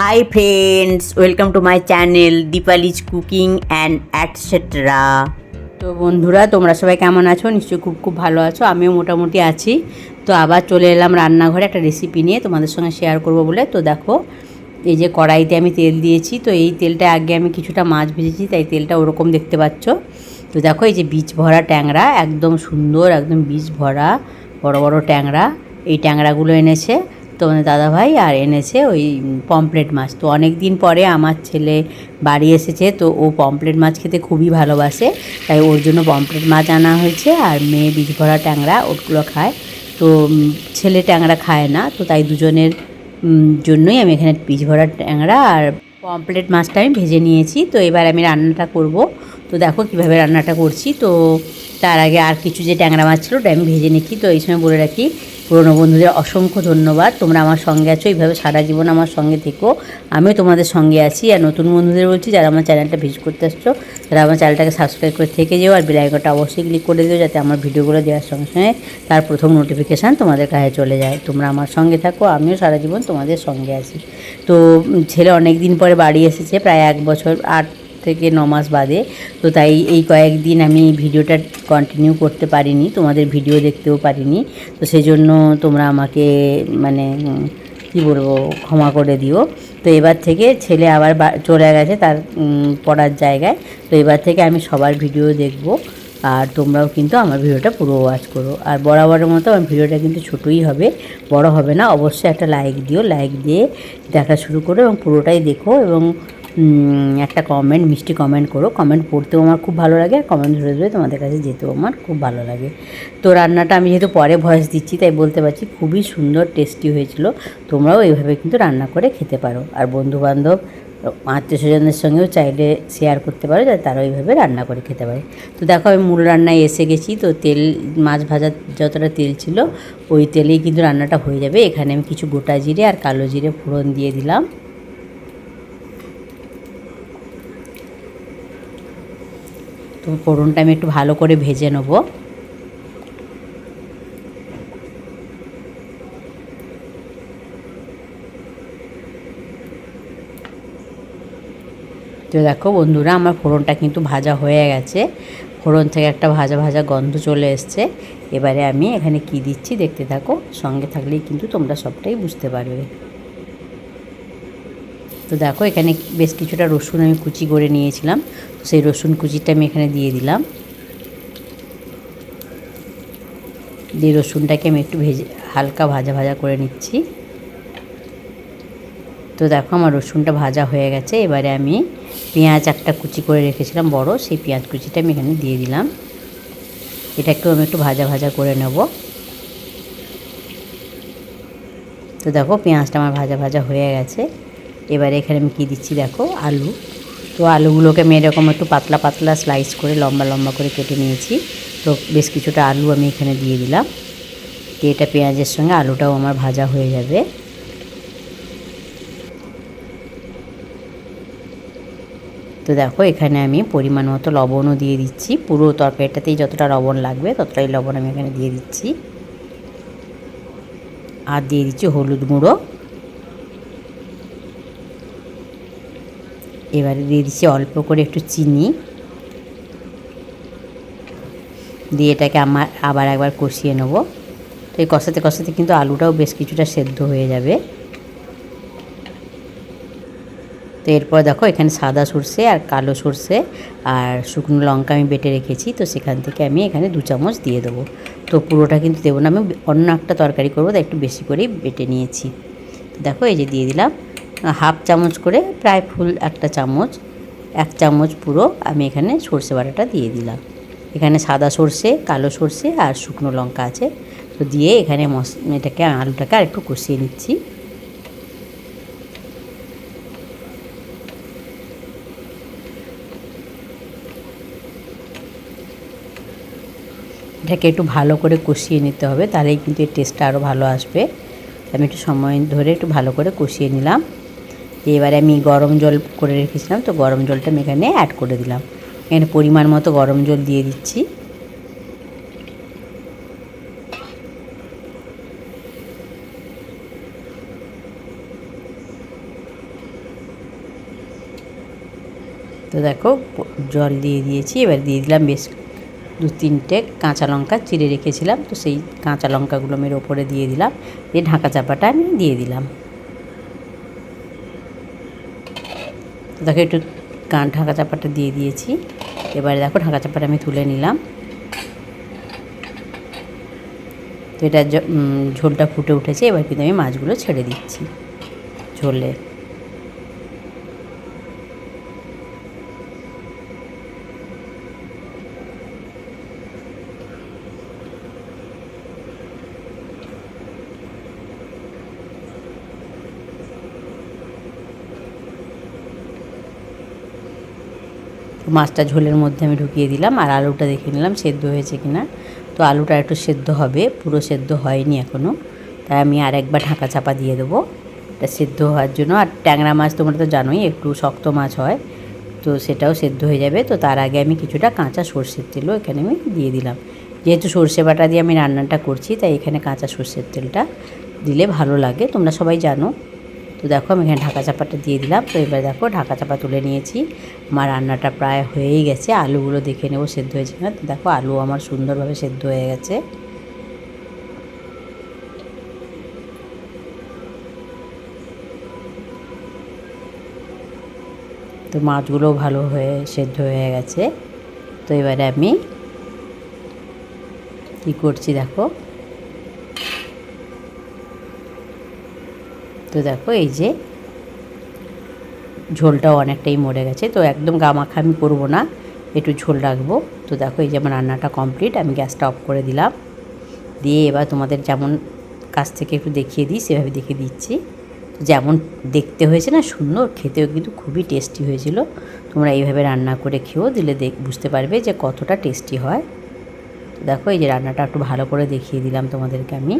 Hi friends welcome to my channel Dipali's cooking and etcetera তো বন্ধুরা, তোমরা সবাই কেমন আছো? নিশ্চয়ই খুব খুব ভালো আছো। আমিও মোটামুটি আছি। তো আবার চলে এলাম রান্নাঘরে একটা রেসিপি নিয়ে তোমাদের সঙ্গে শেয়ার করব বলে। তো দেখো, এই যে কড়াইতে আমি তেল দিয়েছি। তো এই তেলটা আগে আমি কিছুটা মাছ ভেজেছি, তাই তেলটা ওরকম দেখতে পাচ্ছ। তো দেখো, এই যে বীজ ভরা ট্যাংরা, একদম সুন্দর, একদম বীজ ভরা, বড় বড় ট্যাংরা। এই ট্যাংরাগুলো এনেছে। তোমাদের দাদাভাই আর এনেছে ওই পমপ্লেট মাছ। তো অনেক দিন পরে আমার ছেলে বাড়ি এসেছে, তো ও পমপ্লেট মাছ খেতে খুবই ভালোবাসে। তাই ওর জন্য পমপ্লেট মাছ আনা হয়েছে আর মেয়ে বীজ ভরা ট্যাংরা ওগুলো খায়। তো ছেলে ট্যাংরা খায় না, তো তাই দুজনের জন্যই আমি এখানে বীজ ভরা ট্যাংরা আর পমপ্লেট মাছটা আমি ভেজে নিয়েছি। তো এবার আমি রান্নাটা করব। তো দেখো কীভাবে রান্নাটা করছি। তো তার আগে আর কিছু যে ট্যাংরা মাছ ছিল ওটা আমি ভেজে নিচ্ছি। তো এই সময় বলে রাখি, পুরনো বন্ধুদের অসংখ্য ধন্যবাদ। তোমরা আমার সঙ্গে আছো, এইভাবে সারা জীবন আমার সঙ্গে থেকো। আমিও তোমাদের সঙ্গে আছি। আর নতুন বন্ধুদের বলছি, যারা আমার চ্যানেলটা ভিজিট করতে আসছো, তারা আমার চ্যানেলটাকে সাবস্ক্রাইব করে থেকে যেও। আর বেলাইকনটা অবশ্যই ক্লিক করে দিও, যাতে আমার ভিডিওগুলো দেওয়ার সঙ্গে সঙ্গে তার প্রথম নোটিফিকেশান তোমাদের কাছে চলে যায়। তোমরা আমার সঙ্গে থাকো, আমিও সারা জীবন তোমাদের সঙ্গে আছি। তো ছেলে অনেক দিন পরে বাড়ি এসেছে, প্রায় এক বছর, আট থেকে ন মাস বাদে। তো তাই এই কয়েকদিন আমি ভিডিওটা কন্টিনিউ করতে পারিনি, তোমাদের ভিডিও দেখতেও পারিনি। তো সেই জন্য তোমরা আমাকে মানে কি বলব, ক্ষমা করে দিও। তো এবার থেকে ছেলে আবার চলে গেছে তার পড়ার জায়গায়। তো এবার থেকে আমি সবার ভিডিও দেখব। আর তোমরাও কিন্তু আমার ভিডিওটা পুরো ওয়াচ করো। আর বরাবরের মতো আমার ভিডিওটা কিন্তু ছোটোই হবে, বড় হবে না। অবশ্যই একটা লাইক দিও। লাইক দিয়ে দেখা শুরু করো এবং পুরোটাই দেখো এবং একটা কমেন্ট মিষ্টি কমেন্ট করো। কমেন্ট পড়তেও আমার খুব ভালো লাগে আর কমেন্ট ধরে ধরে তোমাদের কাছে যেতেও আমার খুব ভালো লাগে। তো রান্নাটা আমি যেহেতু পরে ভয়েস দিচ্ছি, তাই বলতে পারছি খুবই সুন্দর টেস্টি হয়েছিল। তোমরাও এইভাবে কিন্তু রান্না করে খেতে পারো। আর বন্ধুবান্ধব, আত্মীয় স্বজনদের সঙ্গেও চাইলে শেয়ার করতে পারো, যাতে তারা ওইভাবে রান্না করে খেতে পারে। তো দেখো আমি মূল রান্নায় এসে গেছি, তো তেল, মাছ ভাজার যতটা তেল ছিল, ওই তেলেই কিন্তু রান্নাটা হয়ে যাবে। এখানে আমি কিছু গোটা জিরে আর কালো জিরে ফোড়ন দিয়ে দিলাম। তো ফোড়নটা আমি একটু ভালো করে ভেজে নেব। তো দেখো বন্ধুরা, আমার ফোড়নটা কিন্তু ভাজা হয়ে গেছে। ফোড়ন থেকে একটা ভাজা ভাজা গন্ধ চলে এসছে। এবারে আমি এখানে কি দিচ্ছি দেখতে থাকো। সঙ্গে থাকলেই কিন্তু তোমরা সবটাই বুঝতে পারবে। তো দেখো, এখানে বেশ কিছুটা রসুন আমি কুচি করে নিয়েছিলাম। তো সেই রসুন কুচিটা আমি এখানে দিয়ে দিলাম। দিয়ে রসুনটাকে আমি একটু ভেজে, হালকা ভাজা ভাজা করে নিচ্ছি। তো দেখো, আমার রসুনটা ভাজা হয়ে গেছে। এবারে আমি পেঁয়াজ একটা কুচি করে রেখেছিলাম বড়, সেই পেঁয়াজ কুচিটা আমি এখানে দিয়ে দিলাম। এটা একটু আমি একটু ভাজা ভাজা করে নেব। তো দেখো, পেঁয়াজটা আমার ভাজা ভাজা হয়ে গেছে। এবারে এখানে আমি কী দিচ্ছি দেখো, আলু। তো আলুগুলোকে আমি এরকম একটু পাতলা পাতলা স্লাইস করে লম্বা লম্বা করে কেটে নিয়েছি। তো বেশ কিছুটা আলু আমি এখানে দিয়ে দিলাম। দিয়ে এটা পেঁয়াজের সঙ্গে আলুটাও আমার ভাজা হয়ে যাবে। তো দেখো, এখানে আমি পরিমাণ মতো লবণও দিয়ে দিচ্ছি। পুরো তরকারিটাতেই যতটা লবণ লাগবে, ততটাই লবণ আমি এখানে দিয়ে দিচ্ছি। আর দিয়ে দিচ্ছি হলুদ গুঁড়ো। এবারে দিয়ে দিচ্ছি অল্প করে একটু চিনি। দিয়ে এটাকে আমার আবার একবার কষিয়ে নেব। তো এই কষাতে কষাতে কিন্তু আলুটাও বেশ কিছুটা সেদ্ধ হয়ে যাবে। তো এরপর দেখো এখানে সাদা সর্ষে আর কালো সর্ষে আর শুকনো লঙ্কা আমি বেটে রেখেছি। তো সেখান থেকে আমি এখানে দু চামচ দিয়ে দেবো। তো পুরোটা কিন্তু দেবো না, আমি অন্য একটা তরকারি করব, তাই একটু বেশি করেই বেটে নিয়েছি। দেখো এই যে দিয়ে দিলাম। হাফ চামচ করে প্রায় ফুল একটা চামচ, এক চামচ পুরো আমি এখানে সর্ষে বাটাটা দিয়ে দিলাম। এখানে সাদা সর্ষে, কালো সর্ষে আর শুকনো লঙ্কা আছে। তো দিয়ে এখানে মশ এটাকে, আলুটাকে আর একটু কষিয়ে নিচ্ছি। এটাকে একটু ভালো করে কষিয়ে নিতে হবে, তাহলেই কিন্তু এর টেস্টটা আরও ভালো আসবে। আমি একটু সময় ধরে একটু ভালো করে কষিয়ে নিলাম। এবারে আমি গরম জল করে রেখেছিলাম, তো গরম জলটা আমি এখানে অ্যাড করে দিলাম। এখানে পরিমাণ মতো গরম জল দিয়ে দিচ্ছি। তো দেখো, জল দিয়ে দিয়েছি, এবার দিয়ে দিলাম বেশ দু তিনটে কাঁচা লঙ্কা চিড়ে রেখেছিলাম, তো সেই কাঁচা লঙ্কাগুলো আমি ওপরে দিয়ে দিলাম, দিয়ে ঢাকা চাপাটা আমি দিয়ে দিলাম। দেখো একটু কান ঢাকা চাপাটা দিয়ে দিয়েছি। এবারে দেখো ঢাকা চাপাটা আমি তুলে নিলাম। তো এটা ঝোলটা ফুটে উঠেছে, এবার কিন্তু আমি মাছগুলো ছেড়ে দিচ্ছি। ঝোলে। মাছটা ঝোলের মধ্যে আমি ঢুকিয়ে দিলাম আর আলুটা দেখে নিলাম সেদ্ধ হয়েছে কিনা। তো আলুটা একটু সেদ্ধ হবে, পুরো সেদ্ধ হয়নি এখনও তাই আমি আর একবার ঢাকা চাপা দিয়ে দেবো। এটা সেদ্ধ হওয়ার জন্য। আর ট্যাংরা মাছ তোমরা তো জানোই, একটু শক্ত মাছ হয়, তো সেটাও সেদ্ধ হয়ে যাবে। তো তার আগে আমি কিছুটা কাঁচা সর্ষের তেলও এখানে আমি দিয়ে দিলাম। যেহেতু সর্ষে বাটা দিয়ে আমি রান্নাটা করছি, তাই এখানে কাঁচা সর্ষের তেলটা দিলে ভালো লাগে। তোমরা সবাই জানো। তো দেখো আমি এখানে ঢাকা চাপাটা দিয়ে দিলাম। তো এবার দেখো ঢাকা চাপা তুলে নিয়েছি। আমার রান্নাটা প্রায় হয়েই গেছে। আলুগুলো দেখে নেব সেদ্ধ হয়েছে না তো দেখো আলু আমার সুন্দরভাবে সেদ্ধ হয়ে গেছে। তো মাছগুলো ভালো হয়ে সেদ্ধ হয়ে গেছে। তো এবারে আমি কী করছি দেখো? তো দেখো, এই যে ঝোলটাও অনেকটাই মরে গেছে। তো একদম গামাখা আমি করব না, একটু ঝোল রাখব। তো দেখো, এই যে আমার রান্নাটা কমপ্লিট, আমি গ্যাসটা অফ করে দিলাম। দিয়ে এবার তোমাদের যেমন কাছ থেকে একটু দেখিয়ে দিই, সেভাবে দেখিয়ে দিচ্ছি। যেমন দেখতে হয়েছে না সুন্দর, খেতেও কিন্তু খুবই টেস্টি হয়েছিল। তোমরা এইভাবে রান্না করে খেয়েও দিলে দেখ বুঝতে পারবে যে কতটা টেস্টি হয়। দেখো, এই যে রান্নাটা একটু ভালো করে দেখিয়ে দিলাম তোমাদেরকে আমি।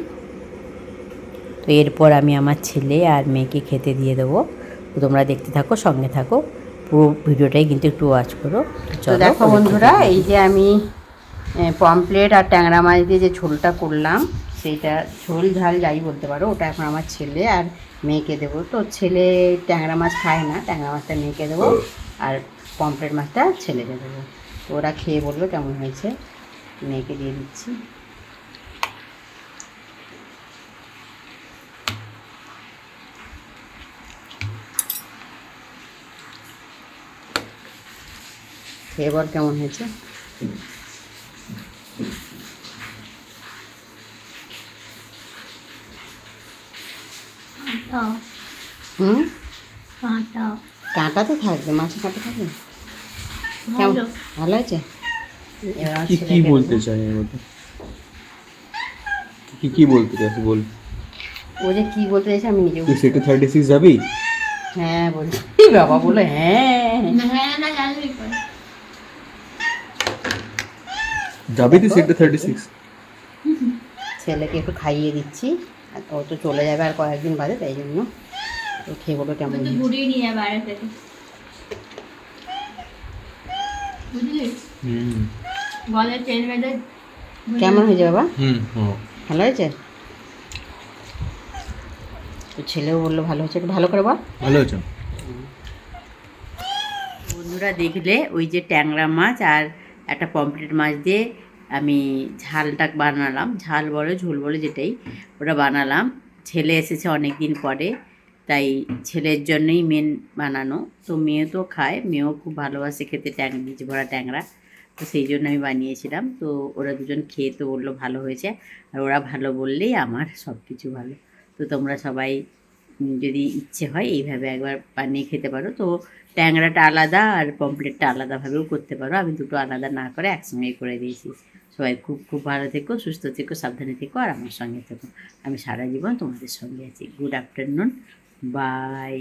তো এরপর আমি আমার ছেলে আর মেয়েকে খেতে দিয়ে দেবো। তো তোমরা দেখতে থাকো সঙ্গে থাকো। পুরো ভিডিওটাই কিন্তু একটু ওয়াচ করো। তো দেখো বন্ধুরা এই যে আমি পমপ্লেট আর ট্যাংরা মাছ দিয়ে যে ঝোলটা করলাম সেইটা ঝোল ঝাল যাই বলতে পারো ওটা এখন আমার ছেলে আর মেয়েকে দেবো। তো ছেলে ট্যাংরা মাছ খায় না ট্যাংরা মাছটা মেয়েকে দেবো আর পমপ্লেট মাছটা ছেলেকে দেবো। তো ওরা খেয়ে বলবে কেমন হয়েছে মেয়েকে দিয়ে দিচ্ছি। বল কেমন হয়েছে হুম কাঁটা তো থাকবে মাছে কাঁটা থাকবে কেমন ভালো হয়েছে এবার কি কি বলতে চাই কি কি বলতে চাই বল ও যে কি বলতে চাইছে আমি নিজেও তুই সেক্টর থার্টি সিক্স যাবি হ্যাঁ বলছি বাবা বলে হ্যাঁ যাবি তুই সেক্টর থার্টি সিক্স ছেলেকে একটু খাইয়ে দিচ্ছি। আর ও তো চলে যাবে আর কয়েকদিন বাদে তাই জন্য তো খেয়ে বলব কেমন। ঘুরিয়ে নিয়ে যাবে বাইরে থেকে বুঝলি? হুম। তেল বেঁধে কেমন হয়েছে বাবা? হুম হ্যাঁ। ভালো হয়েছে? তো ছেলেও বলল ভালো হয়েছে। একটু ভালো করে বল। ভালো হয়েছে? বন্ধুরা দেখলে ওই যে ট্যাংরা মাছ আর একটা পমফ্রেট মাছ দিয়ে আমি ঝালটা বানালাম, ঝাল বলে, ঝোল বলে যেটাই, ওটা বানালাম। ছেলে এসেছে অনেক দিন পরে, তাই ছেলের জন্যই মেন বানানো। তো মেয়ে তো খায়, মেয়েও খুব ভালোবাসে খেতে ট্যাং বীজ ভরা ট্যাংরা। তো সেই জন্য আমি বানিয়েছিলাম। তো ওরা দুজন খেয়ে তো বলল ভালো হয়েছে। আর ওরা ভালো বললেই আমার সব কিছু ভালো। তো তোমরা সবাই যদি ইচ্ছে হয় এইভাবে একবার বানিয়ে খেতে পারো। তো ট্যাংরাটা আলাদা আর পমপ্লেটটা আলাদাভাবেও করতে পারো। আমি দুটো আলাদা না করে একসঙ্গে করে দিয়েছি। সবাই খুব খুব ভালো থেকো, সুস্থ থেকো, সাবধানে থেকো আর আমার সঙ্গে থেকো। আমি সারা জীবন তোমাদের সঙ্গে আছি। Good afternoon by